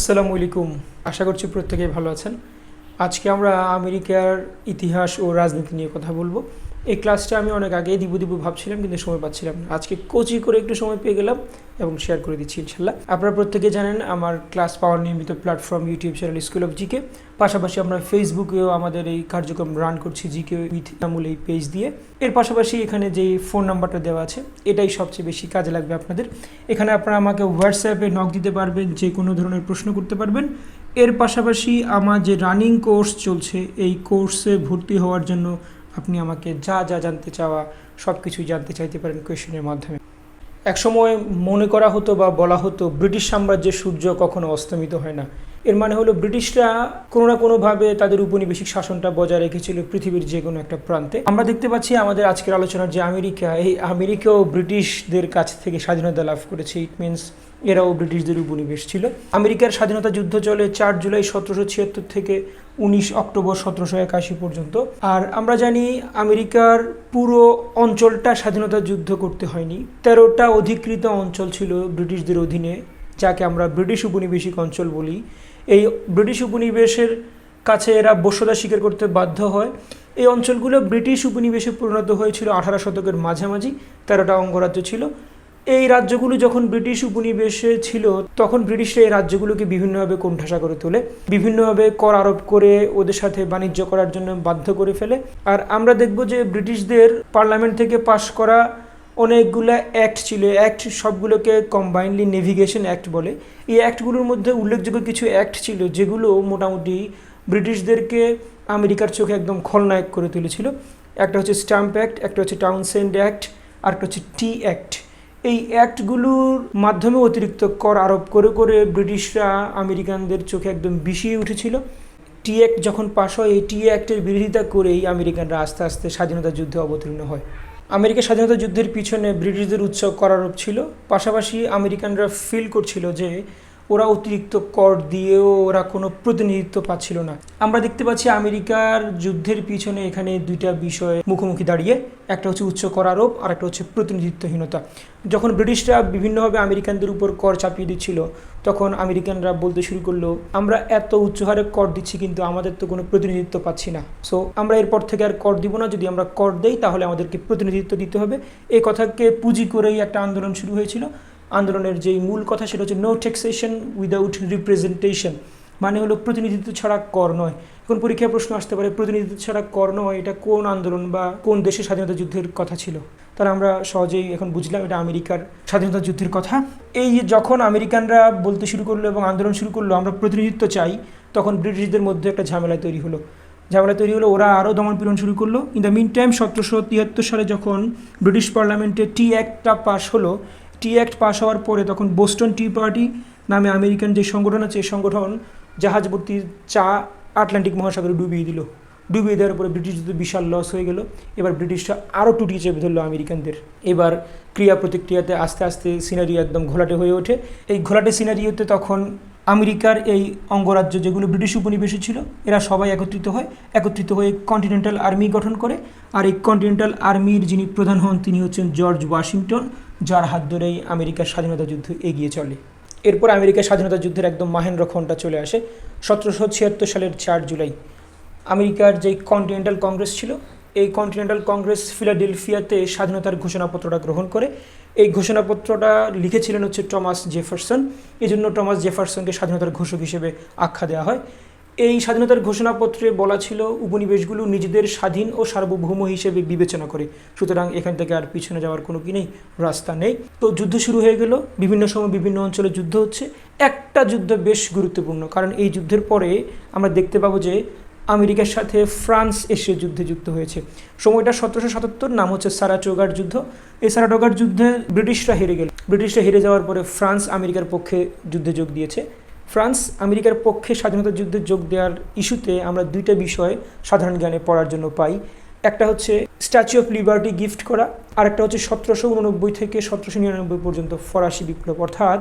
আসসালামু আলাইকুম। আশা করছি প্রত্যেকেই ভালো আছেন। আজকে আমরা আমেরিকার ইতিহাস ও রাজনীতি নিয়ে কথা বলব। এই ক্লাসটা আমি অনেক আগেই দিব দিব ভাবছিলাম, কিন্তু সময় পাচ্ছিলাম না। আজকে কোচি করে একটু সময় পেয়ে গেলাম এবং শেয়ার করে দিচ্ছি ইনশাল্লাহ আপনারা প্রত্যেকে জানেন, আমার ক্লাস পাওয়ার নিয়মিত platform YouTube channel school of GK পাশাপাশি আমরা ফেসবুকেও আমাদের এই কার্যক্রম রান করছি জিকে উইথ আমুল এই পেজ দিয়ে। এর পাশাপাশি এখানে যে ফোন নাম্বারটা দেওয়া আছে, এটাই সবচেয়ে বেশি কাজে লাগবে আপনাদের। এখানে আপনারা আমাকে হোয়াটসঅ্যাপে নক দিতে পারবেন, যে কোনো ধরনের প্রশ্ন করতে পারবেন। এর পাশাপাশি আমার যে রানিং কোর্স চলছে, এই কোর্সে ভর্তি হওয়ার জন্য আপনি আমাকে যা যা জানতে চাওয়া, সব কিছুই জানতে চাইতে পারেন কোয়েশনের মাধ্যমে। একসময় মনে করা হতো বা বলা হতো, ব্রিটিশ সাম্রাজ্যের সূর্য কখনো অস্তমিত হয় না। এর মানে হলো ব্রিটিশরা কোনো না কোনোভাবে তাদের উপনিবেশিক শাসনটা বজায় রেখেছিল পৃথিবীর যে কোনো একটা প্রান্তে। আমরা দেখতে পাচ্ছি আমাদের আজকের আলোচনার যে আমেরিকা, এই আমেরিকাও ব্রিটিশদের কাছ থেকে স্বাধীনতা লাভ করেছে। ইট মিনস এরাও ব্রিটিশদের উপনিবেশ ছিল। আমেরিকার স্বাধীনতা যুদ্ধ চলে চার জুলাই সতেরোশো ছিয়াত্তর থেকে উনিশ অক্টোবর সতেরোশো একাশি পর্যন্ত। আর আমরা জানি আমেরিকার পুরো অঞ্চলটা স্বাধীনতা যুদ্ধ করতে হয়নি। তেরোটা অধিকৃত অঞ্চল ছিল ব্রিটিশদের অধীনে, যাকে আমরা ব্রিটিশ উপনিবেশিক অঞ্চল বলি। এই ব্রিটিশ উপনিবেশের কাছে এরা বস্যতা স্বীকার করতে বাধ্য হয়। এই অঞ্চলগুলো ব্রিটিশ উপনিবেশে পরিণত হয়েছিল আঠারো শতকের মাঝামাঝি, তেরোটা অঙ্গরাজ্য ছিল। এই রাজ্যগুলো যখন ব্রিটিশ উপনিবেশে ছিল, তখন ব্রিটিশরা এই রাজ্যগুলোকে বিভিন্নভাবে কোণঠাসা করে তোলে, বিভিন্নভাবে কর আরোপ করে ওদের সাথে বাণিজ্য করার জন্য বাধ্য করে ফেলে। আর আমরা দেখব যে ব্রিটিশদের পার্লামেন্ট থেকে পাশ করা অনেকগুলো অ্যাক্ট ছিল। অ্যাক্ট সবগুলোকে কম্বাইনলি নেভিগেশন অ্যাক্ট বলে। এই অ্যাক্টগুলোর মধ্যে উল্লেখযোগ্য কিছু অ্যাক্ট ছিল যেগুলো মোটামুটি ব্রিটিশদেরকে আমেরিকার চোখে একদম খলনায়ক করে তুলেছিল। একটা হচ্ছে স্ট্যাম্প অ্যাক্ট একটা হচ্ছে টাউনসেন্ড অ্যাক্ট আর একটা হচ্ছে টি অ্যাক্ট এই অ্যাক্টগুলোর মাধ্যমে অতিরিক্ত কর আরোপ করে করে ব্রিটিশরা আমেরিকানদের চোখে একদম বিষিয়ে উঠেছিল। টি অ্যাক্ট যখন পাশ হয়, এই টি অ্যাক্টের বিরোধিতা করেই আমেরিকানরা আস্তে আস্তে স্বাধীনতা যুদ্ধে অবতীর্ণ হয়। আমেরিকা স্বাধীনতা যুদ্ধের পিছনে ব্রিটিশদের উৎসব করারোপ ছিল। পাশাপাশি আমেরিকানরা ফিল করছিল যে ওরা অতিরিক্ত কর দিয়েও ওরা কোনো প্রতিনিধিত্ব পাচ্ছিল না। আমরা দেখতে পাচ্ছি আমেরিকার যুদ্ধের পিছনে এখানে দুইটা বিষয়ে মুখোমুখি দাঁড়িয়ে, একটা হচ্ছে উচ্চ কর আরোপ, আর একটা হচ্ছে প্রতিনিধিত্বহীনতা। যখন ব্রিটিশরা বিভিন্নভাবে আমেরিকানদের উপর কর চাপিয়ে দিচ্ছিল, তখন আমেরিকানরা বলতে শুরু করল, আমরা এত উচ্চ হারে কর দিচ্ছি, কিন্তু আমাদের তো কোনো প্রতিনিধিত্ব পাচ্ছি না। সো আমরা এরপর থেকে আর কর দিব না। যদি আমরা কর দেই, তাহলে আমাদেরকে প্রতিনিধিত্ব দিতে হবে। এই কথাকে পুঁজি করেই একটা আন্দোলন শুরু হয়েছিল। আন্দোলনের যেই মূল কথা সেটা হচ্ছে নো ট্যাক্সেশন উইদাউট রিপ্রেজেন্টেশন মানে হলো প্রতিনিধিত্ব ছাড়া কর নয়। এখন পরীক্ষায় প্রশ্ন আসতে পারে, প্রতিনিধিত্ব ছাড়া কর নয়, এটা কোন আন্দোলন বা কোন দেশের স্বাধীনতা যুদ্ধের কথা ছিল? তাহলে আমরা সহজেই এখন বুঝলাম এটা আমেরিকার স্বাধীনতা যুদ্ধের কথা। এই যখন আমেরিকানরা বলতে শুরু করল এবং আন্দোলন শুরু করল, আমরা প্রতিনিধিত্ব চাই, তখন ব্রিটিশদের মধ্যে একটা ঝামেলা তৈরি হলো। ঝামেলা তৈরি হলো, ওরা আরও দমনপীড়ন শুরু করল। ইন দ্য মিন টাইম সতেরোশো তিয়াত্তর সালে যখন ব্রিটিশ পার্লামেন্টে টি অ্যাক্টটা পাশ হলো টি অ্যাক্ট পাস হওয়ার পরে তখন বোস্টন টি পার্টি নামে আমেরিকান যে সংগঠন আছে, এই সংগঠন জাহাজ ভর্তি চা আটলান্টিক মহাসাগরে ডুবিয়ে দিল। ডুবিয়ে দেওয়ার পরে ব্রিটিশদের বিশাল লস হয়ে গেল। এবার ব্রিটিশরা আরও টুটিয়ে চেপে ধরলো আমেরিকানদের। এবার ক্রিয়া প্রতিক্রিয়াতে আস্তে আস্তে সিনারি একদম ঘোলাটে হয়ে ওঠে। এই ঘোলাটে সিনারিওতে তখন আমেরিকার এই অঙ্গরাজ্য যেগুলো ব্রিটিশ উপনিবেশে ছিল, এরা সবাই একত্রিত হয়। একত্রিত হয়ে কন্টিনেন্টাল আর্মি গঠন করে। আর এই কন্টিনেন্টাল আর্মির যিনি প্রধান হন, তিনি হচ্ছেন জর্জ ওয়াশিংটন যার হাত ধরেই আমেরিকার স্বাধীনতা যুদ্ধ এগিয়ে চলে। এরপর আমেরিকার স্বাধীনতা যুদ্ধের একদম মাহেন্দ্র খনটা চলে আসে সতেরোশো ছিয়াত্তর সালের চার জুলাই। আমেরিকার যেই কন্টিনেন্টাল কংগ্রেস ছিল, এই কন্টিনেন্টাল কংগ্রেস ফিলাডেলফিয়াতে স্বাধীনতার ঘোষণাপত্রটা গ্রহণ করে। এই ঘোষণাপত্রটা লিখেছিলেন হচ্ছে টমাস জেফারসন। এই জন্য টমাস জেফারসনকে স্বাধীনতার ঘোষক হিসেবে আখ্যা দেওয়া হয়। এই স্বাধীনতার ঘোষণাপত্রে বলা ছিল উপনিবেশগুলো নিজেদের স্বাধীন ও সার্বভৌম হিসেবে বিবেচনা করে। সুতরাং এখান থেকে আর পিছনে যাওয়ার কোনো কি নেই, রাস্তা নেই। তো যুদ্ধ শুরু হয়ে গেল, বিভিন্ন সময় বিভিন্ন অঞ্চলে যুদ্ধ হচ্ছে। একটা যুদ্ধ বেশ গুরুত্বপূর্ণ, কারণ এই যুদ্ধের পরে আমরা দেখতে পাবো যে আমেরিকার সাথে ফ্রান্স এসে যুদ্ধে যুক্ত হয়েছে। সময়টা সতেরোশো সাতাত্তর, নাম হচ্ছে সারাটোগার যুদ্ধ। এই সারাটোগার যুদ্ধে ব্রিটিশরা হেরে গেল। ব্রিটিশরা হেরে যাওয়ার পরে ফ্রান্স আমেরিকার পক্ষে যুদ্ধে যোগ দিয়েছে। ফ্রান্স আমেরিকার পক্ষে স্বাধীনতা যুদ্ধে যোগ দেওয়ার ইস্যুতে আমরা দুইটা বিষয় সাধারণ জ্ঞানে পড়ার জন্য পাই। একটা হচ্ছে স্ট্যাচু অফ লিবার্টি গিফট করা আর একটা হচ্ছে সতেরোশো উননব্বই থেকে সতেরোশো নিরানব্বই পর্যন্ত ফরাসি বিপ্লব। অর্থাৎ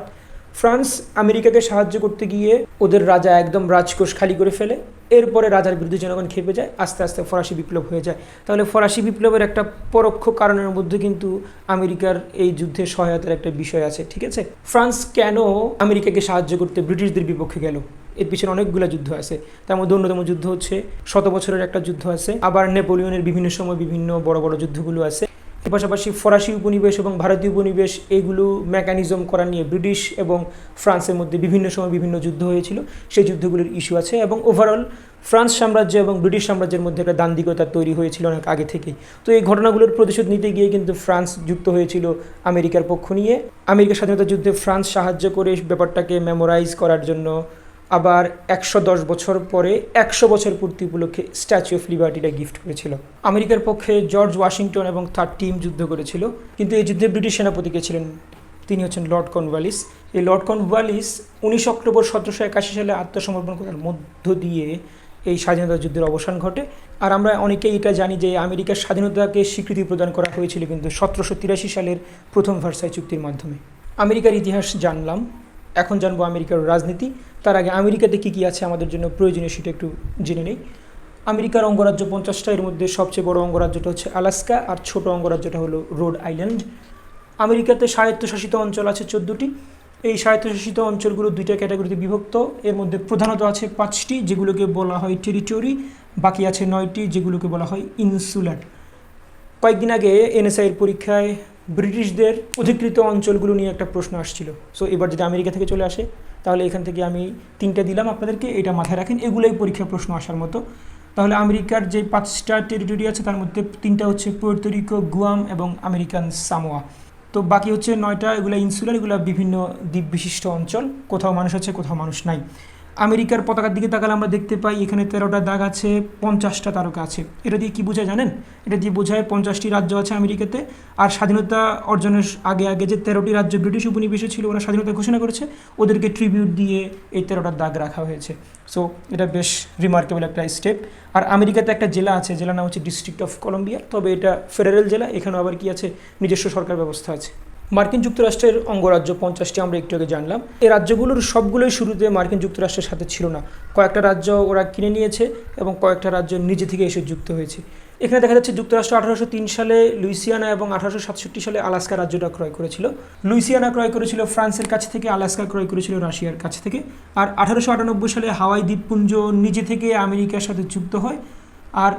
ফ্রান্স আমেরিকাকে সাহায্য করতে গিয়ে ওদের রাজা একদম রাজকোষ খালি করে ফেলে। এরপরে রাজার বিরুদ্ধে জনগণ খেপে যায়, আস্তে আস্তে ফরাসি বিপ্লব হয়ে যায়। তাহলে ফরাসি বিপ্লবের একটা পরোক্ষ কারণের মধ্যে কিন্তু আমেরিকার এই যুদ্ধে সহায়তার একটা বিষয় আছে, ঠিক আছে? ফ্রান্স কেন আমেরিকাকে সাহায্য করতে ব্রিটিশদের বিপক্ষে গেল? এর পিছনে অনেকগুলো যুদ্ধ আছে। তার মধ্যে অন্যতম যুদ্ধ হচ্ছে শত বছরের একটা যুদ্ধ আছে। আবার নেপোলিয়নের বিভিন্ন সময় বিভিন্ন বড় বড় যুদ্ধগুলো আছে। এর পাশাপাশি ফরাসি উপনিবেশ এবং ভারতীয় উপনিবেশ এইগুলো মেকানিজম করা নিয়ে ব্রিটিশ এবং ফ্রান্সের মধ্যে বিভিন্ন সময় বিভিন্ন যুদ্ধ হয়েছিল। সেই যুদ্ধগুলোর ইস্যু আছে এবং ওভারঅল ফ্রান্স সাম্রাজ্য এবং ব্রিটিশ সাম্রাজ্যের মধ্যে একটা দান্দিকতা তৈরি হয়েছিল অনেক আগে থেকেই। তো এই ঘটনাগুলোর প্রতিশোধ নিতে গিয়ে কিন্তু ফ্রান্স যুক্ত হয়েছিল আমেরিকার পক্ষ নিয়ে। আমেরিকার স্বাধীনতা যুদ্ধে ফ্রান্স সাহায্য করে ব্যাপারটাকে মেমোরাইজ করার জন্য আবার একশো দশ বছর পরে একশো বছর পূর্তি উপলক্ষে স্ট্যাচু অফ লিবার্টিটা গিফট করেছিল। আমেরিকার পক্ষে জর্জ ওয়াশিংটন এবং তার টিম যুদ্ধ করেছিল, কিন্তু এই যুদ্ধে ব্রিটিশ সেনাপতিকে ছিলেন তিনি হচ্ছেন লর্ড কর্নওয়ালিস। এই লর্ড কর্নওয়ালিস উনিশ অক্টোবর সতেরোশো একাশি সালে আত্মসমর্পণ করার মধ্য দিয়ে এই স্বাধীনতা যুদ্ধের অবসান ঘটে। আর আমরা অনেকেই এটা জানি যে আমেরিকার স্বাধীনতাকে স্বীকৃতি প্রদান করা হয়েছিল কিন্তু সতেরোশো তিরাশি সালের প্রথম ভার্সাই চুক্তির মাধ্যমে। আমেরিকার ইতিহাস জানলাম এখন জানব আমেরিকার রাজনীতি। তার আগে আমেরিকাতে কী কী আছে আমাদের জন্য প্রয়োজনীয় সেটা একটু জেনে নেই। আমেরিকার অঙ্গরাজ্য পঞ্চাশটা, এর মধ্যে সবচেয়ে বড় অঙ্গরাজ্যটা হচ্ছে আলাস্কা, আর ছোট অঙ্গরাজ্যটা হলো রোড আইল্যান্ড। আমেরিকাতে স্বায়ত্তশাসিত অঞ্চল আছে চোদ্দোটি। এই স্বায়ত্তশাসিত অঞ্চলগুলো দুইটা ক্যাটাগরিতে বিভক্ত। এর মধ্যে প্রধানত আছে পাঁচটি, যেগুলোকে বলা হয় টেরিটরি। বাকি আছে নয়টি, যেগুলোকে বলা হয় ইনসুলার। কয়েকদিন আগে এনএসআইয়ের পরীক্ষায় ব্রিটিশদের অধিকৃত অঞ্চলগুলো নিয়ে একটা প্রশ্ন আসছিল। সো এবার যদি আমেরিকা থেকে চলে আসে, তাহলে এখান থেকে আমি তিনটা দিলাম আপনাদেরকে, এটা মাথায় রাখেন, এগুলোই পরীক্ষা প্রশ্ন আসার মতো। তাহলে আমেরিকার যে পাঁচটা টেরিটরি আছে, তার মধ্যে তিনটা হচ্ছে পোর্তরিকো গুয়াম এবং আমেরিকান সামোয়া তো বাকি হচ্ছে নয়টা, এগুলো ইনসুলার এগুলো বিভিন্ন দ্বীপ বিশিষ্ট অঞ্চল। কোথাও মানুষ আছে, কোথাও মানুষ নাই। আমেরিকার পতাকার দিকে তাকালে আমরা দেখতে পাই এখানে তেরোটা দাগ আছে, পঞ্চাশটা তারকা আছে। এটা দিয়ে কি বোঝায় জানেন? এটা দিয়ে বোঝায় পঞ্চাশটি রাজ্য আছে আমেরিকাতে, আর স্বাধীনতা অর্জনের আগে আগে যে তেরোটি রাজ্য ব্রিটিশ উপনিবেশে ছিল, ওরা স্বাধীনতা ঘোষণা করেছে। ওদেরকে ট্রিবিউট দিয়ে এই তেরোটার দাগ রাখা হয়েছে। সো এটা বেশ রিমার্কেবল একটা স্টেপ আর আমেরিকাতে একটা জেলা আছে, জেলার নাম হচ্ছে ডিস্ট্রিক্ট অফ কলম্বিয়া তবে এটা ফেডারেল জেলা। এখানেও আবার কি আছে? নিজস্ব সরকার ব্যবস্থা আছে। মার্কিন যুক্তরাষ্ট্রের অঙ্গরাজ্য পঞ্চাশটি আমরা একটু আগে জানলাম। এই রাজ্যগুলোর সবগুলোই শুরুতে মার্কিন যুক্তরাষ্ট্রের সাথে ছিল না। কয়েকটা রাজ্য ওরা কিনে নিয়েছে এবং কয়েকটা রাজ্য নিজে থেকে এসে যুক্ত হয়েছে। এখানে দেখা যাচ্ছে যুক্তরাষ্ট্র আঠারোশো তিন সালে লুইসিয়ানা এবং আঠারোশো সাতষট্টি সালে আলাস্কা রাজ্যটা ক্রয় করেছিল। লুইসিয়ানা ক্রয় করেছিল ফ্রান্সের কাছ থেকে, আলাস্কা ক্রয় করেছিল রাশিয়ার কাছ থেকে। আর আঠারোশো আটানব্বই সালে হাওয়াই দ্বীপপুঞ্জ নিজে থেকে আমেরিকার সাথে যুক্ত হয়। আর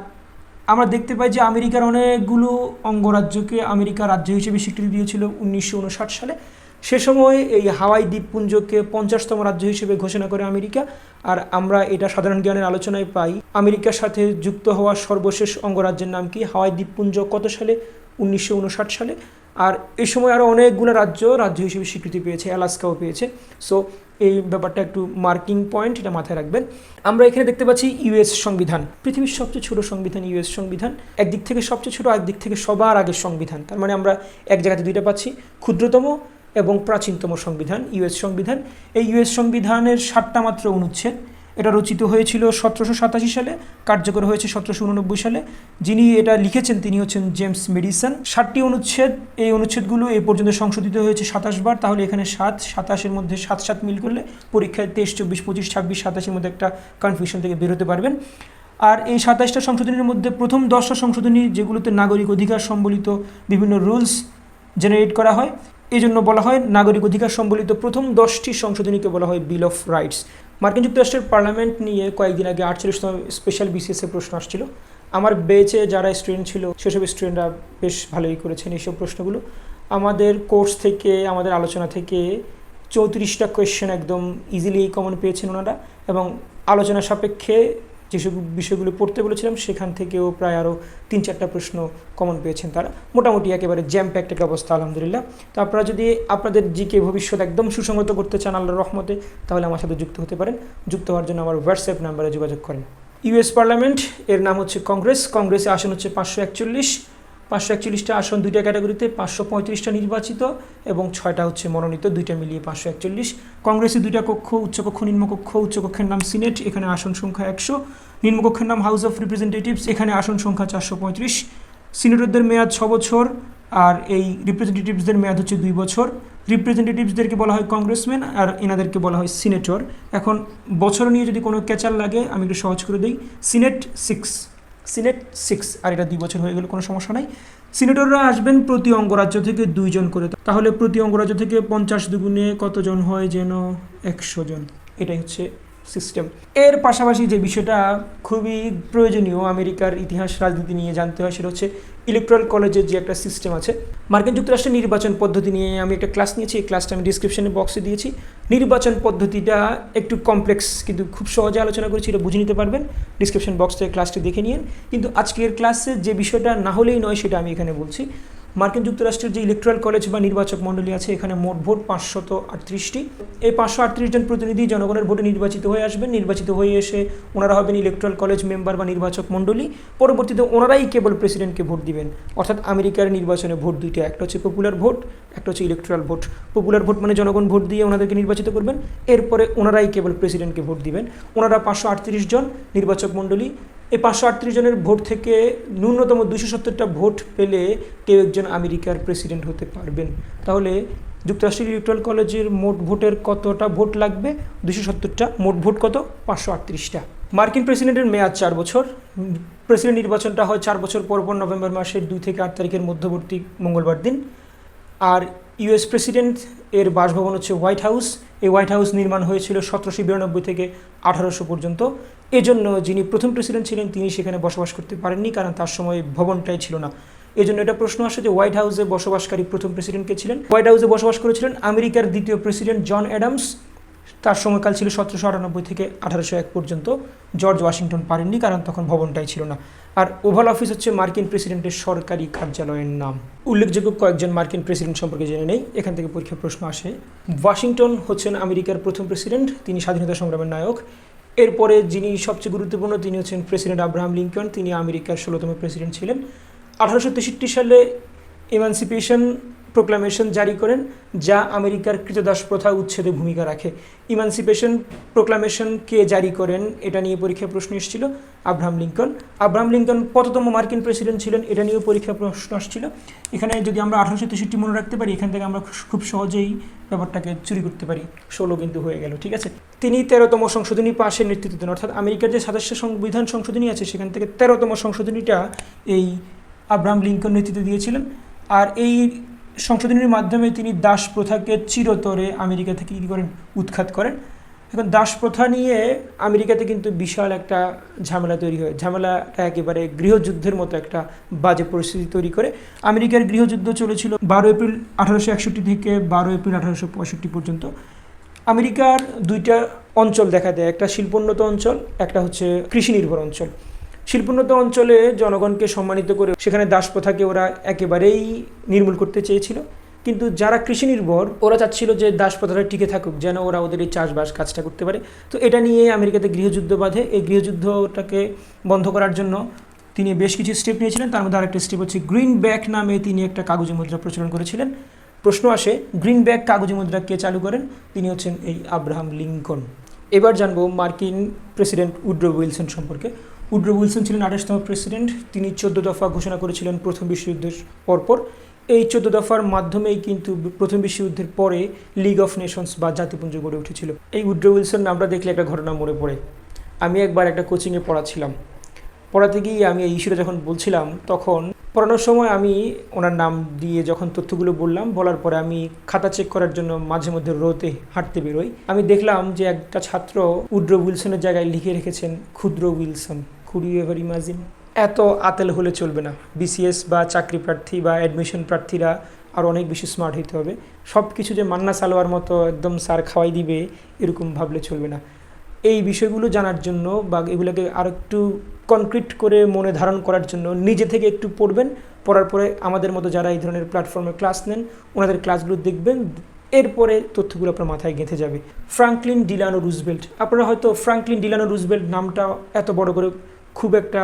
আমরা দেখতে পাই যে আমেরিকার অনেকগুলো অঙ্গরাজ্যকে আমেরিকা রাজ্য হিসেবে স্বীকৃতি দিয়েছিল উনিশশো উনষাট সালে। সে সময় এই হাওয়াই দ্বীপপুঞ্জকে পঞ্চাশতম রাজ্য হিসেবে ঘোষণা করে আমেরিকা, আর আমরা এটা সাধারণ জ্ঞানের আলোচনায় পাই। আমেরিকার সাথে যুক্ত হওয়া সর্বশেষ অঙ্গরাজ্যের নাম কি? হাওয়াই দ্বীপপুঞ্জ কত সালে? উনিশশো উনষাট সালে। আর এই সময় আরও অনেকগুলো রাজ্য রাজ্য হিসেবে স্বীকৃতি পেয়েছে অ্যালাস্কাও পেয়েছে। সো এই ব্যাপারটা একটু মার্কিং পয়েন্ট এটা মাথায় রাখবেন। আমরা এখানে দেখতে পাচ্ছি ইউএস সংবিধান। পৃথিবীর সবচেয়ে ছোট সংবিধান ইউএস সংবিধান। একদিক থেকে সবচেয়ে ছোট একদিক থেকে সবার আগের সংবিধান। তার মানে আমরা এক জায়গাতে দুইটা পাচ্ছি, ক্ষুদ্রতম এবং প্রাচীনতম সংবিধান ইউএস সংবিধান। এই ইউএস সংবিধানের সাতটা মাত্র অনুচ্ছেদ। এটা রচিত হয়েছিল সতেরোশো সাতাশি সালে, কার্যকর হয়েছে সতেরোশো উননব্বই সালে। যিনি এটা লিখেছেন তিনি হচ্ছেন জেমস মেডিসন। ষাটটি অনুচ্ছেদ, এই অনুচ্ছেদগুলো এই পর্যন্ত সংশোধিত হয়েছে সাতাশ বার, তাহলে এখানে সাত, সাতাশের মধ্যে সাত সাত মিল করলে পরীক্ষায় তেইশ, চব্বিশ, পঁচিশ, ছাব্বিশ, সাতাশের মধ্যে একটা কনফিউশন থেকে বেরোতে পারবেন। আর এই সাতাশটা সংশোধনীর মধ্যে প্রথম দশটা সংশোধনী যেগুলোতে নাগরিক অধিকার সম্বলিত বিভিন্ন রুলস জেনারেট করা হয় এই জন্য বলা হয় নাগরিক অধিকার সম্বলিত প্রথম দশটি সংশোধনীকে বলা হয় বিল অফ রাইটস মার্কিন যুক্তরাষ্ট্রের পার্লামেন্ট নিয়ে কয়েকদিন আগে আটচল্লিশতম স্পেশাল বিসিএসের প্রশ্ন আসছিল। আমার বেচে যারা স্টুডেন্ট ছিল, সেসব স্টুডেন্টরা বেশ ভালোই করেছেন এইসব প্রশ্নগুলো। আমাদের কোর্স থেকে, আমাদের আলোচনা থেকে চৌত্রিশটা কোয়েশ্চেন একদম ইজিলি কমন পেয়েছেন ওনারা এবং আলোচনা সাপেক্ষে যেসব বিষয়গুলো পড়তে বলেছিলাম, সেখান থেকেও প্রায় আরও তিন চারটা প্রশ্ন কমন পেয়েছেন তারা। মোটামুটি একেবারে জ্যাম প্যাক্ট একটা অবস্থা, আলহামদুলিল্লাহ। তো আপনারা যদি আপনাদের জিকে ভবিষ্যৎ একদম সুসংগত করতে চান আল্লাহ রহমতে, তাহলে আমার সাথে যুক্ত হতে পারেন। যুক্ত হওয়ার জন্য আমার হোয়াটসঅ্যাপ নাম্বারে যোগাযোগ করেন। ইউএস পার্লামেন্ট এর নাম হচ্ছে কংগ্রেস কংগ্রেসে আসন হচ্ছে পাঁচশো একচল্লিশ। পাঁচশো একচল্লিশটা আসন দুইটা ক্যাটাগরিতে, পাঁচশো পঁয়ত্রিশটা নির্বাচিত এবং ছয়টা হচ্ছে মনোনীত, দুইটা মিলিয়ে পাঁচশো একচল্লিশ। কংগ্রেসে দুইটা কক্ষ, উচ্চকক্ষ, নিম্নকক্ষ, উচ্চকক্ষের নাম সিনেট, এখানে আসন সংখ্যা একশো। নিম্নকক্ষের নাম হাউস অফ রিপ্রেজেন্টেটিভস, এখানে আসন সংখ্যা চারশো পঁয়ত্রিশ। সিনেটরদের মেয়াদ ছ বছর আর এই রিপ্রেজেন্টেটিভসদের মেয়াদ হচ্ছে দুই বছর। রিপ্রেজেন্টেটিভসদেরকে বলা হয় কংগ্রেসম্যান আর এনাদেরকে বলা হয় সিনেটর। এখন বছর নিয়ে যদি কোনো ক্যাচার লাগে, আমি একটু সহজ করে দিই। Senate six. সিনেট সিক্স, আর এটা দুই বছর হয়ে গেলে, কোনো সমস্যা নাই। সিনেটররা আসবেন প্রতি অঙ্গরাজ্য থেকে দুইজন করে। তাহলে প্রতি অঙ্গরাজ্য থেকে পঞ্চাশ দুগুণে কতজন হয় যেন একশো জন? এটাই হচ্ছে সিস্টেম এর পাশাপাশি যে বিষয়টা খুবই প্রয়োজনীয় আমেরিকার ইতিহাস, রাজনীতি নিয়ে জানতে হয়, সেটা হচ্ছে ইলেকট্রাল কলেজের যে একটা সিস্টেম আছে। মার্কিন যুক্তরাষ্ট্রের নির্বাচন পদ্ধতি নিয়ে আমি একটা ক্লাস নিয়েছি। এই ক্লাসটা আমি ডিসক্রিপশনে বক্সে দিয়েছি। নির্বাচন পদ্ধতিটা একটু কমপ্লেক্স কিন্তু খুব সহজে আলোচনা করেছি, এটা বুঝে নিতে পারবেন। ডিসক্রিপশন বক্স থেকে ক্লাসটি দেখে নিন। কিন্তু আজকের ক্লাসে যে বিষয়টা না হলেই নয়, সেটা আমি এখানে বলছি। মার্কিন যুক্তরাষ্ট্রের যে ইলেকট্রাল কলেজ বা নির্বাচক মণ্ডলী আছে, এখানে মোট ভোট পাঁচশত আটত্রিশটি। এই পাঁচশো আটত্রিশ জন প্রতিনিধি জনগণের ভোটে নির্বাচিত হয়ে আসবেন। নির্বাচিত হয়ে এসে ওনারা হবেন ইলেকট্রাল কলেজ মেম্বার বা নির্বাচক মণ্ডলী। পরবর্তীতে ওনারাই কেবল প্রেসিডেন্টকে ভোট দিবেন। অর্থাৎ আমেরিকার নির্বাচনে ভোট দুইটা, একটা হচ্ছে পপুলার ভোট একটা হচ্ছে ইলেকট্রাল ভোট পপুলার ভোট মানে জনগণ ভোট দিয়ে ওনাদেরকে নির্বাচিত করবেন। এরপরে ওনারাই কেবল প্রেসিডেন্টকে ভোট দিবেন। ওনারা পাঁচশো আটত্রিশ জন নির্বাচক মণ্ডলী এই পাঁচশো আটত্রিশ জনের ভোট থেকে ন্যূনতম দুশো সত্তরটা ভোট পেলে কেউ একজন আমেরিকার প্রেসিডেন্ট হতে পারবেন। তাহলে যুক্তরাষ্ট্রের ইলেকট্রাল কলেজের মোট ভোটের কতটা ভোট লাগবে? দুশো সত্তরটা। মোট ভোট কত? পাঁচশো আটত্রিশটা। মার্কিন প্রেসিডেন্টের মেয়াদ চার বছর। প্রেসিডেন্ট নির্বাচনটা হয় চার বছর পর পর নভেম্বর মাসের দুই থেকে আট তারিখের মধ্যবর্তী মঙ্গলবার দিন। আর ইউএস প্রেসিডেন্ট এর বাসভবন হচ্ছে হোয়াইট হাউস। এই হোয়াইট হাউস নির্মাণ হয়েছিল সতেরোশো বিরানব্বই থেকে আঠারোশো পর্যন্ত। এজন্য যিনি প্রথম প্রেসিডেন্ট ছিলেন, তিনি সেখানে বসবাস করতে পারেননি, কারণ তার সময় ভবনটাই ছিল না। এই জন্য এটা প্রশ্ন আসে যে হোয়াইট হাউসে বসবাসকারী প্রথম প্রেসিডেন্ট কে ছিলেন? হোয়াইট হাউসে বসবাস করেছিলেন আমেরিকার দ্বিতীয় প্রেসিডেন্ট জন অ্যাডামস। তার সময়কাল ছিল সতেরোশো আটানব্বই থেকে আঠারোশো এক পর্যন্ত। জর্জ ওয়াশিংটন পারেননি, কারণ তখন ভবনটাই ছিল না। আর ওভাল অফিস হচ্ছে মার্কিন প্রেসিডেন্টের সরকারি কার্যালয়ের নাম। উল্লেখযোগ্য কয়েকজন মার্কিন প্রেসিডেন্ট সম্পর্কে জেনে নেই। এখান থেকে পরীক্ষা প্রশ্ন আসে। ওয়াশিংটন হচ্ছেন আমেরিকার প্রথম প্রেসিডেন্ট, তিনি স্বাধীনতা সংগ্রামের নায়ক। এরপরে যিনি সবচেয়ে গুরুত্বপূর্ণ তিনি হচ্ছেন প্রেসিডেন্ট আব্রাহাম লিঙ্কন। তিনি আমেরিকার ষোলোতম প্রেসিডেন্ট ছিলেন। আঠারোশো তেষট্টি সালে ইমানসিপেশন প্রোক্লামেশন জারি করেন, যা আমেরিকার কৃতদাস প্রথা উচ্ছেদে ভূমিকা রাখে। ইমানসিপেশন প্রোক্লামেশন কে জারি করেন, এটা নিয়ে পরীক্ষায় প্রশ্ন এসেছিল আব্রাহাম লিঙ্কন। আব্রাহাম লিঙ্কন কততম মার্কিন প্রেসিডেন্ট ছিলেন, এটা নিয়েও পরীক্ষা প্রশ্ন আসছিল। এখানে যদি আমরা আঠারোশো তেষট্টি মনে রাখতে পারি, এখান থেকে আমরা খুব সহজেই ব্যাপারটাকে চুরি করতে পারি। ষোলো কিন্তু হয়ে গেল, ঠিক আছে? তিনি তেরোতম সংশোধনী পাশের নেতৃত্ব দেন, অর্থাৎ আমেরিকার যে সদস্য সংবিধান সংশোধনী আছে, সেখান থেকে তেরোতম সংশোধনীটা এই আব্রাহাম লিঙ্কন নেতৃত্ব দিয়েছিলেন। আর এই সংশোধনীর মাধ্যমে তিনি দাস প্রথাকে চিরতরে আমেরিকা থেকে কী করেন? উৎখাত করেন। এখন দাস প্রথা নিয়ে আমেরিকাতে কিন্তু বিশাল একটা ঝামেলা তৈরি হয়। ঝামেলাটা একেবারে গৃহযুদ্ধের মতো একটা বাজে পরিস্থিতি তৈরি করে। আমেরিকার গৃহযুদ্ধ চলেছিল বারো এপ্রিল আঠারোশো একষট্টি থেকে বারো এপ্রিল আঠারোশো পঁয়ষট্টি পর্যন্ত। আমেরিকার দুইটা অঞ্চল দেখা দেয়। একটা শিল্পোন্নত অঞ্চল, একটা হচ্ছে কৃষি নির্ভর অঞ্চল। শিল্পোন্নত অঞ্চলে জনগণকে সম্মানিত করে সেখানে দাস প্রথাকে ওরা একেবারেই নির্মূল করতে চেয়েছিল। কিন্তু যারা কৃষি নির্ভর, ওরা চাচ্ছিল যে দাস প্রথাটা টিকে থাকুক, যেন ওরা ওদের এই চাষবাস কাজটা করতে পারে। তো এটা নিয়ে আমেরিকাতে গৃহযুদ্ধ বাঁধে। এই গৃহযুদ্ধটাকে বন্ধ করার জন্য তিনি বেশ কিছু স্টেপ নিয়েছিলেন। তার মধ্যে আরেকটা স্টেপ হচ্ছে গ্রিন ব্যাক নামে তিনি একটা কাগজে মুদ্রা প্রচলন করেছিলেন। প্রশ্ন আসে গ্রিন ব্যাক কাগজে মুদ্রা কে চালু করেন? তিনি হচ্ছেন এই আব্রাহাম লিঙ্কন। এবার জানব মার্কিন প্রেসিডেন্ট উড্রো উইলসন সম্পর্কে। উড্রো উইলসন ছিলেন আঠাশতম প্রেসিডেন্ট। তিনি চোদ্দ দফা ঘোষণা করেছিলেন প্রথম বিশ্বযুদ্ধের পরপর। এই চোদ্দ দফার মাধ্যমেই কিন্তু প্রথম বিশ্বযুদ্ধের পরে লিগ অফ নেশনস বা জাতিপুঞ্জ গড়ে উঠেছিল। এই উড্রো উইলসন নামটা দেখলে একটা ঘটনা মনে পড়ে। আমি একবার একটা কোচিংয়ে পড়াচ্ছিলাম পড়াতে গিয়ে আমি এই ইস্যুটা যখন বলছিলাম, তখন পড়ানোর সময় আমি ওনার নাম দিয়ে যখন তথ্যগুলো বললাম, বলার পরে আমি খাতা চেক করার জন্য মাঝে মধ্যে রোতে হাঁটতে বেরোই। আমি দেখলাম যে একটা ছাত্র উড্রো উইলসনের জায়গায় লিখে রেখেছেন ক্ষুদ্র Wilson. Could you ever imagine. এত আতেল হলে চলবে না। বিসিএস বা চাকরি প্রার্থী বা অ্যাডমিশন প্রার্থীরা আর অনেক বেশি স্মার্ট হতে হবে। সব কিছু যে মান্না সালোয়ার মতো একদম সার খাওয়াই দিবে, এরকম ভাবলে চলবে না। এই বিষয়গুলো জানার জন্য বা এগুলোকে আর একটু কনক্রিট করে মনে ধারণ করার জন্য নিজে থেকে একটু পড়বেন। পড়ার পরে আমাদের মতো যারা এই ধরনের প্ল্যাটফর্মে ক্লাস নেন, ওনাদের ক্লাসগুলো দেখবেন। এরপরে তথ্যগুলো আপনার মাথায় গেঁথে যাবে। ফ্রাঙ্কলিন ডিলানো রুজবেল্ট আপনারা হয়তো ফ্রাঙ্কলিন ডিলানো রুজবেল্ট নামটা এত বড় করে খুব একটা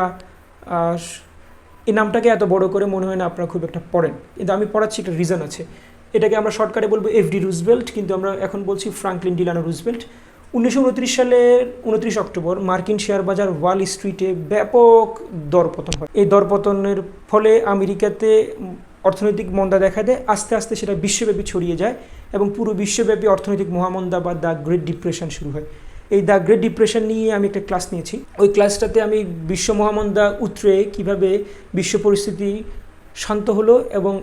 এই নামটাকে এত বড় করে মনে হয় না আপনারা খুব একটা পড়েন। কিন্তু আমি পড়াচ্ছি একটা রিজন আছে। এটাকে আমরা শর্টকাটে বলব এফডি রুজবেল্ট কিন্তু আমরা এখন বলছি ফ্রাঙ্কলিন ডিলানো রুজবেল্ট উনিশশো উনত্রিশ সালের উনত্রিশ অক্টোবর, মার্কিন শেয়ার বাজার ওয়াল স্ট্রিটে ব্যাপক দরপতন হয়। এই দরপতনের ফলে আমেরিকাতে অর্থনৈতিক মন্দা দেখা দেয়, আস্তে আস্তে সেটা বিশ্বব্যাপী ছড়িয়ে যায় এবং পুরো বিশ্বব্যাপী অর্থনৈতিক মহামন্দা বা দ্য গ্রেট ডিপ্রেশন শুরু হয়। এই দ্য গ্রেট ডিপ্রেশন নিয়ে আমি একটা ক্লাস নিয়েছি। ওই ক্লাসটাতে আমি বিশ্ব মহামন্দা উতরে কীভাবে বিশ্ব পরিস্থিতি শান্ত হলো এবং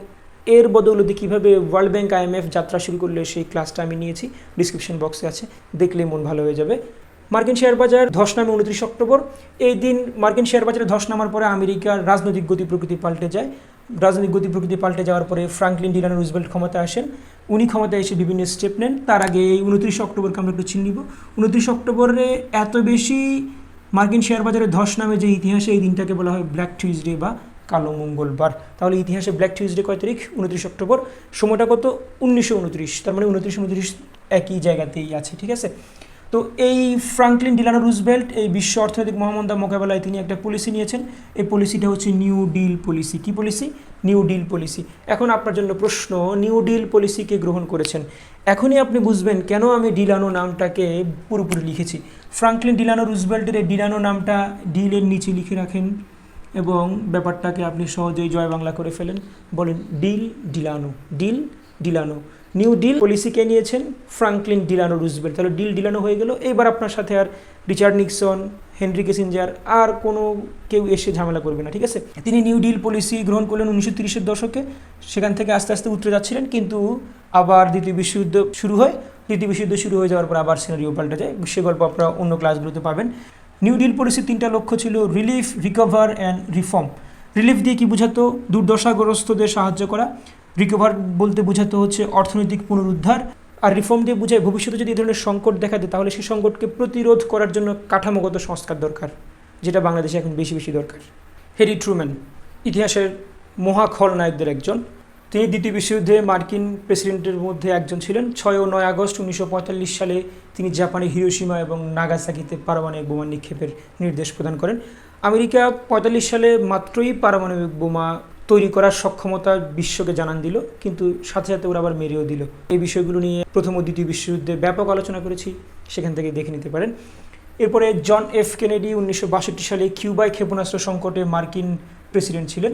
এর বদৌলতে কীভাবে ওয়ার্ল্ড ব্যাংক আইএমএফ যাত্রা শুরু করলে সেই ক্লাসটা আমি নিয়েছি। ডিসক্রিপশন বক্সে আছে। দেখলে মন ভালো হয়ে যাবে। মার্কিন শেয়ার বাজার ধস নামে উনত্রিশ অক্টোবর। এই দিন মার্কিন শেয়ার বাজারে ধস নামার পরে আমেরিকার রাজনৈতিক গতি প্রকৃতি পাল্টে যায়। রাজনৈতিক গতি প্রকৃতি পাল্টে যাওয়ার পরে ফ্রাঙ্কলিন ডিলানো রুজবেল্ট ক্ষমতায় আসেন। উনি ক্ষমতায় এসে বিভিন্ন স্টেপ নেন। তার আগে এই উনত্রিশ অক্টোবরকে আমরা একটু চিহ্নিব উনত্রিশ অক্টোবরে এত বেশি মার্কিন শেয়ার বাজারে ধস নামে যে ইতিহাসে এই দিনটাকে বলা হয় ব্ল্যাক টিউজডে বা কালো মঙ্গলবার। তাহলে ইতিহাসে ব্ল্যাক টিউজডে কয় তারিখ? উনত্রিশ অক্টোবর। সময়টা কত? উনিশশো উনত্রিশ। তার মানে উনত্রিশ উনত্রিশ একই জায়গাতেই আছে, ঠিক আছে? তো এই ফ্রাঙ্কলিন ডিলানো রুজবেল্ট এই বিশ্ব অর্থনৈতিক মহামন্দা মোকাবেলায় তিনি একটা পলিসি নিয়েছেন। এই পলিসিটা হচ্ছে নিউ ডিল পলিসি কি পলিসি নিউ ডিল পলিসি এখন আপনার জন্য প্রশ্ন নিউ ডিল পলিসিকে গ্রহণ করেছেন? এখনই আপনি বুঝবেন কেন আমি ডিলানো নামটাকে পুরোপুরি লিখেছি। ফ্রাঙ্কলিন ডিলানো রুজবেল্টের এই ডিলানো নামটা ডিলের নিচে লিখে রাখেন এবং ব্যাপারটাকে আপনি সহজেই জয় বাংলা করে ফেলেন। বলেন, deal Delano deal Delano new deal পলিসিকে নিয়েছেন? ফ্রাঙ্কলিন ডিলানো রুজবেল্ট তাহলে ডিল ডিলানো হয়ে গেল। এবার আপনার সাথে আর রিচার্ড নিক্সন হেনরি কেসিঞ্জার আর কোনো কেউ এসে ঝামেলা করবে না, ঠিক আছে? তিনি নিউ ডিল পলিসি গ্রহণ করলেন উনিশশো তিরিশের দশকে। সেখান থেকে আস্তে আস্তে উতরে যাচ্ছিলেন, কিন্তু আবার দ্বিতীয় বিশ্বযুদ্ধ শুরু হয়। দ্বিতীয় বিশ্বযুদ্ধ শুরু হয়ে যাওয়ার পর আবার সিনারিও পাল্টে যায়। সে গল্প আপনারা অন্য ক্লাসগুলোতে পাবেন। নিউ ডিল পলিসির তিনটা লক্ষ্য ছিল relief recover and reform relief দিয়ে কি বোঝাতো? দুর্দশাগ্রস্তদের সাহায্য করা। রিকভার বলতে বোঝাতে হচ্ছে অর্থনৈতিক পুনরুদ্ধার। আর রিফর্ম দিয়ে বোঝায় ভবিষ্যতে যদি এই ধরনের সংকট দেখা দেয়, তাহলে সেই সংকটকে প্রতিরোধ করার জন্য কাঠামোগত সংস্কার দরকার, যেটা বাংলাদেশে এখন বেশি বেশি দরকার। হেরি ট্রুম্যান ইতিহাসের মহা খলনায়কদের একজন। তিনি দ্বিতীয় বিশ্বযুদ্ধে মার্কিন প্রেসিডেন্টের মধ্যে একজন ছিলেন। ছয় ও নয় আগস্ট উনিশশো পঁয়তাল্লিশ সালে তিনি জাপানের হিরোসীমা এবং নাগাসাকিতে পারমাণবিক বোমা নিক্ষেপের নির্দেশ প্রদান করেন। আমেরিকা পঁয়তাল্লিশ সালে মাত্রই পারমাণবিক বোমা তৈরি করার সক্ষমতা বিশ্বকে জানান দিল, কিন্তু সাথে সাথে ওরা আবার মেরেও দিল। এই বিষয়গুলো নিয়ে প্রথম ও দ্বিতীয় বিশ্বযুদ্ধে ব্যাপক আলোচনা করেছি, সেখান থেকে দেখে নিতে পারেন। এরপরে জন এফ কেনেডি উনিশশো বাষট্টি সালে কিউবায় ক্ষেপণাস্ত্র সংকটে মার্কিন প্রেসিডেন্ট ছিলেন।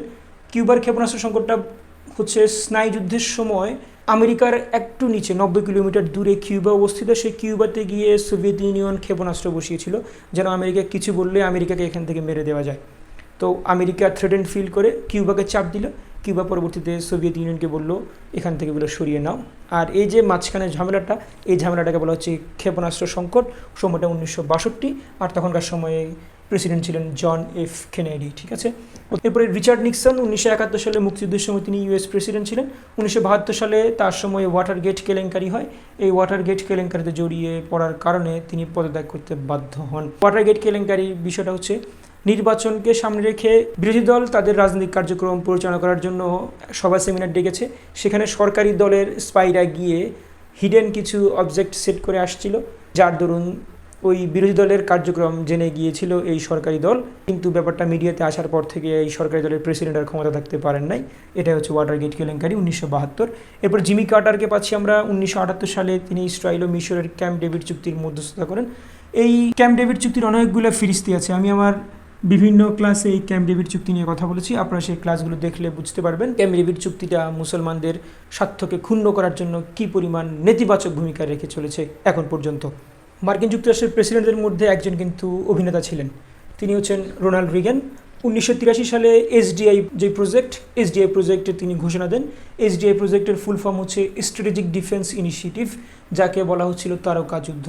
কিউবার ক্ষেপণাস্ত্র সংকটটা হচ্ছে স্নায়ুযুদ্ধের সময় আমেরিকার একটু নিচে, নব্বই কিলোমিটার দূরে কিউবা অবস্থিত, সেই কিউবাতে গিয়ে সোভিয়েত ইউনিয়ন ক্ষেপণাস্ত্র বসিয়েছিল, যেন আমেরিকা কিছু বললে আমেরিকাকে এখান থেকে মেরে দেওয়া যায়। তো আমেরিকা থ্রেডেন্ড ফিল করে কিউবাকে চাপ দিল। কিউবা পরবর্তীতে সোভিয়েত ইউনিয়নকে বলল, এখান থেকে বলে সরিয়ে নাও। আর এই যে মাঝখানে ঝামেলাটা, এই ঝামেলাটাকে বলা হচ্ছে ক্ষেপণাস্ত্র সংকট, সময়টা উনিশশো বাষট্টি, আর তখনকার সময়ে প্রেসিডেন্ট ছিলেন জন এফ কেনেডি, ঠিক আছে? এরপরে রিচার্ড নিক্সন, উনিশশো একাত্তর সালে মুক্তিযুদ্ধের সময় তিনি ইউএস প্রেসিডেন্ট ছিলেন। উনিশশো বাহাত্তর সালে তার সময় ওয়াটার গেট কেলেঙ্কারি হয়। এই ওয়াটার গেট কেলেঙ্কারিতে জড়িয়ে পড়ার কারণে তিনি পদত্যাগ করতে বাধ্য হন। ওয়াটার গেট কেলেঙ্কারি বিষয়টা হচ্ছে নির্বাচনকে সামনে রেখে বিরোধী দল তাদের রাজনৈতিক কার্যক্রম পরিচালনা করার জন্য সভা সেমিনার ডেকেছে। সেখানে সরকারি দলের স্পাইরা গিয়ে হিডেন কিছু অবজেক্ট সেট করে আসছিল, যার দরুন ওই বিরোধী দলের কার্যক্রম জেনে গিয়েছিল এই সরকারি দল। কিন্তু ব্যাপারটা মিডিয়াতে আসার পর থেকে এই সরকারি দলের প্রেসিডেন্ট আর ক্ষমতা থাকতে পারেন নাই। এটা হচ্ছে ওয়াটার গেট কেলেঙ্কারি উনিশশো বাহাত্তর। এরপর জিমি কার্টারকে পাচ্ছি আমরা উনিশশো আটাত্তর সালে। তিনি ইসরায়েল ও মিশরের ক্যাম্প ডেভিড চুক্তির মধ্যস্থতা করেন। এই ক্যাম্প ডেভিড চুক্তির অনেকগুলো ফিরিস্তি আছে। আমি আমার বিভিন্ন ক্লাসে এই ক্যাম্প ডেভিড চুক্তি নিয়ে কথা বলেছি। আপনারা সেই ক্লাসগুলো দেখলে বুঝতে পারবেন ক্যাম্প ডেভিড চুক্তিটা মুসলমানদের স্বার্থকে ক্ষুণ্ণ করার জন্য কি পরিমাণ নেতিবাচক ভূমিকা রেখে চলেছে এখন পর্যন্ত। মার্কিন যুক্তরাষ্ট্রের প্রেসিডেন্টদের মধ্যে একজন কিন্তু অভিনেতা ছিলেন। তিনি হচ্ছেন রোনাল্ড রিগেন। উনিশশো তিরাশি সালে এসডিআই যে প্রজেক্ট এসডিআই প্রজেক্টের তিনি ঘোষণা দেন। এসডিআই প্রজেক্টের ফুল ফর্ম হচ্ছে স্ট্র্যাটেজিক ডিফেন্স ইনিশিয়েটিভ যাকে বলা হচ্ছিল তারকা যুদ্ধ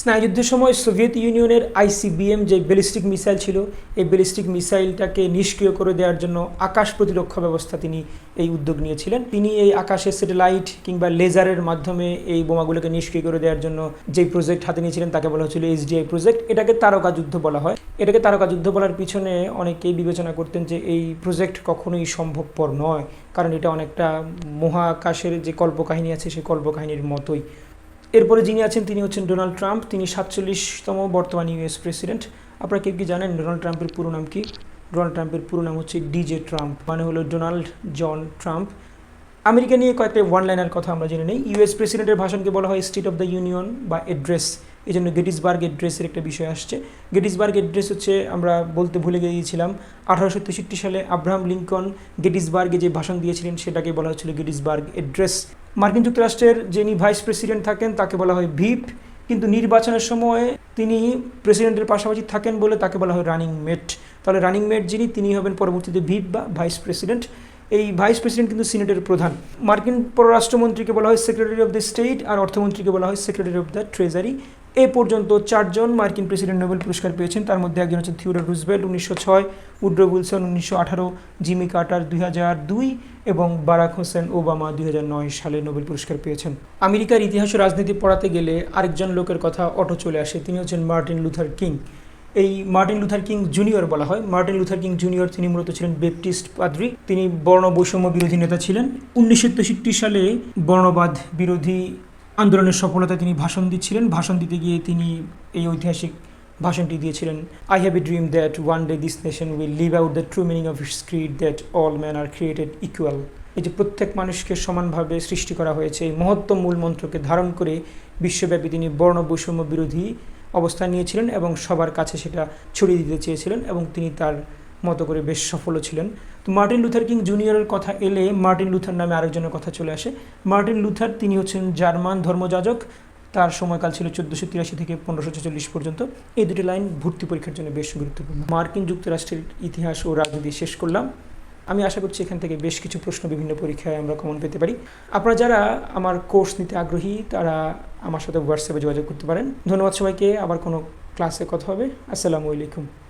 স্নায়ুযুদ্ধের সময় সোভিয়েত ইউনিয়নের আইসিবিএম যে ব্যালিস্টিক মিসাইল ছিল, এই ব্যালিস্টিক মিসাইলটাকে নিষ্ক্রিয় করে দেওয়ার জন্য আকাশ প্রতিরক্ষা ব্যবস্থা তিনি এই উদ্যোগ নিয়েছিলেন। তিনি এই আকাশের স্যাটেলাইট কিংবা লেজারের মাধ্যমে এই বোমাগুলোকে নিষ্ক্রিয় করে দেওয়ার জন্য যে প্রজেক্ট হাতে নিয়েছিলেন, তাকে বলা হচ্ছিল এইচডিআই প্রজেক্ট। এটাকে তারকা যুদ্ধ বলা হয়। এটাকে তারকা যুদ্ধ বলার পিছনে অনেকেই বিবেচনা করতেন যে এই প্রজেক্ট কখনোই সম্ভবপর নয়, কারণ এটা অনেকটা মহাকাশের যে কল্পকাহিনী আছে, সেই কল্পকাহিনীর মতোই। এরপরে যিনি আছেন তিনি হচ্ছেন ডোনাল্ড ট্রাম্প। তিনি সাতচল্লিশতম বর্তমান ইউএস প্রেসিডেন্ট। আপনারা কেউ কি জানেন ডোনাল্ড ট্রাম্পের পুরো নাম কি? ডোনাল্ড ট্রাম্পের পুরো নাম হচ্ছে ডিজে ট্রাম্প মানে হলো ডোনাল্ড জন ট্রাম্প। আমেরিকা নিয়ে কয়েকটা ওয়ান লাইনার কথা আমরা জেনে নিই। ইউএস প্রেসিডেন্টের ভাষণকে বলা হয় স্টেট অফ দ্য ইউনিয়ন বা এড্রেস এই জন্য গেটিসবার্গ এড্রেসের একটা বিষয় আসছে। গেটিসবার্গ এড্রেস হচ্ছে, আমরা বলতে ভুলে গিয়েছিলাম, আঠারোশো তেষট্টি সালে আব্রাহাম লিঙ্কন গেটিসবার্গে যে ভাষণ দিয়েছিলেন, সেটাকে বলা হচ্ছিল গেটিসবার্গ এড্রেস মার্কিন যুক্তরাষ্ট্রের যিনি ভাইস প্রেসিডেন্ট থাকেন, তাকে বলা হয় ভিপ, কিন্তু নির্বাচনের সময় তিনি প্রেসিডেন্টের পাশাপাশি থাকেন বলে তাকে বলা হয় রানিং মেট। তাহলে রানিং মেট যিনি, তিনি হবেন পরবর্তীতে ভিপ বা ভাইস প্রেসিডেন্ট। এই ভাইস প্রেসিডেন্ট কিন্তু সিনেটের প্রধান। মার্কিন পররাষ্ট্রমন্ত্রীকে বলা হয় সেক্রেটারি অফ দ্য স্টেট আর অর্থমন্ত্রীকে বলা হয় সেক্রেটারি অফ দ্য ট্রেজারি। এ পর্যন্ত চারজন মার্কিন প্রেসিডেন্ট নোবেল পুরস্কার পেয়েছেন। তার মধ্যে একজন হচ্ছে থিওডর রুজবেল্ট উনিশশো ছয়, উড্রো উইলসন, উনিশশো আঠারো, জিমি কার্টার দুই হাজার দুই এবং বারাক হোসেন ওবামা দুই হাজার নয় সালে নোবেল পুরস্কার পেয়েছেন। আমেরিকার ইতিহাস ও রাজনীতি পড়াতে গেলে আরেকজন লোকের কথা অটো চলে আসে, তিনি হচ্ছেন মার্টিন লুথার কিং। এই মার্টিন লুথার কিং জুনিয়র বলা হয়। মার্টিন লুথার কিং জুনিয়র তিনি মূলত ছিলেন বেপটিস্ট পাদ্রী। তিনি বর্ণ বৈষম্য বিরোধী নেতা ছিলেন। উনিশশো তেষট্টি সালে বর্ণবাদ বিরোধী আন্দোলনের সফলতায় তিনি ভাষণ দিচ্ছিলেন। ভাষণ দিতে গিয়ে তিনি এই ঐতিহাসিক ভাষণটি দিয়েছিলেন I have a dream that one day this nation will live out the true meaning of its that all man are created equal এই যে প্রত্যেক মানুষকে সমানভাবে সৃষ্টি করা হয়েছে, এই মহত্তম মূল মন্ত্রকে ধারণ করে বিশ্বব্যাপী তিনি বর্ণ বৈষম্য বিরোধী অবস্থান নিয়েছিলেন এবং সবার কাছে সেটা ছড়িয়ে দিতে চেয়েছিলেন এবং তিনি তার মতো করে বেশ সফলও ছিলেন। তো মার্টিন লুথার কিং জুনিয়রের কথা এলে মার্টিন লুথার নামে আরেকজনের কথা চলে আসে। মার্টিন লুথার, তিনি হচ্ছেন জার্মান ধর্মযাজক। তার সময়কাল ছিল চোদ্দোশো তিরাশি থেকে পনেরোশো ছেচল্লিশ পর্যন্ত। এই দুটি লাইন ভর্তি পরীক্ষার জন্য বেশ গুরুত্বপূর্ণ। মার্কিন যুক্তরাষ্ট্রের ইতিহাস ও রাজনীতি শেষ করলাম। আমি আশা করছি এখান থেকে বেশ কিছু প্রশ্ন বিভিন্ন পরীক্ষায় আমরা কমন পেতে পারি। আপনারা যারা আমার কোর্স নিতে আগ্রহী, তারা আমার সাথে হোয়াটসঅ্যাপে যোগাযোগ করতে পারেন। ধন্যবাদ সবাইকে। আবার কোনো ক্লাসে কথা হবে। আসসালামু আলাইকুম।